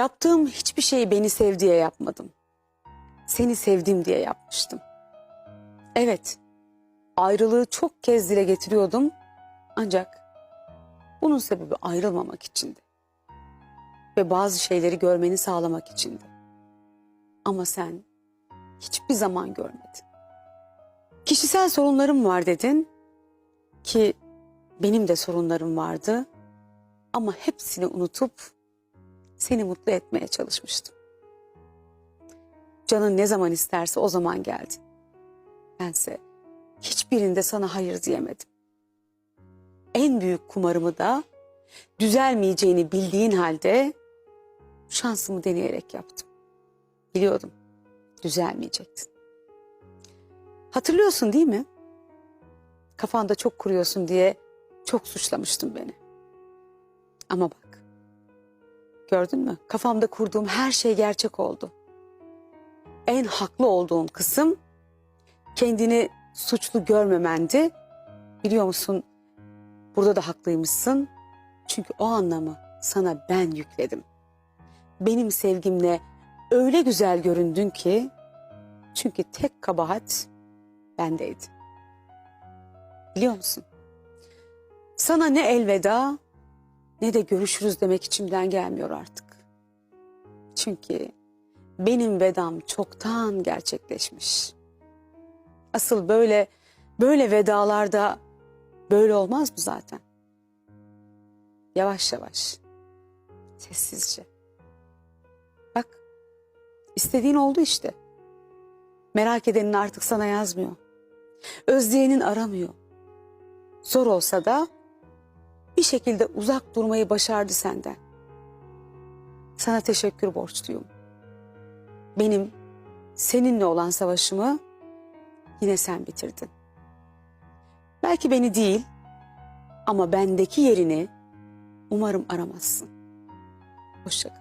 Yaptığım hiçbir şeyi beni sev diye yapmadım. Seni sevdim diye yapmıştım. Evet, ayrılığı çok kez dile getiriyordum ancak bunun sebebi ayrılmamak içindi. Ve bazı şeyleri görmeni sağlamak içindi. Ama sen hiçbir zaman görmedin. Kişisel sorunlarım var dedin ki benim de sorunlarım vardı ama hepsini unutup seni mutlu etmeye çalışmıştım. Canın ne zaman isterse o zaman geldin. Bense hiçbirinde sana hayır diyemedim. En büyük kumarımı da düzelmeyeceğini bildiğin halde şansımı deneyerek yaptım. Biliyordum düzelmeyecektin. Hatırlıyorsun değil mi? Kafanda çok kuruyorsun diye çok suçlamıştın beni. Ama bak. Gördün mü? Kafamda kurduğum her şey gerçek oldu. En haklı olduğum kısım kendini suçlu görmemendi. Biliyor musun? Burada da haklıymışsın. Çünkü o anlamı sana ben yükledim. Benim sevgimle öyle güzel göründün ki çünkü tek kabahat bendeydi. Biliyor musun? Sana ne elveda ne de görüşürüz demek içimden gelmiyor artık. Çünkü benim vedam çoktan gerçekleşmiş. Asıl böyle böyle vedalarda böyle olmaz mı zaten? Yavaş yavaş, sessizce. Bak, istediğin oldu işte. Merak edenin artık sana yazmıyor. Özleyenin aramıyor. Zor olsa da bir şekilde uzak durmayı başardı senden. Sana teşekkür borçluyum. Benim seninle olan savaşımı yine sen bitirdin. Belki beni değil ama bendeki yerini umarım aramazsın. Hoşça kal.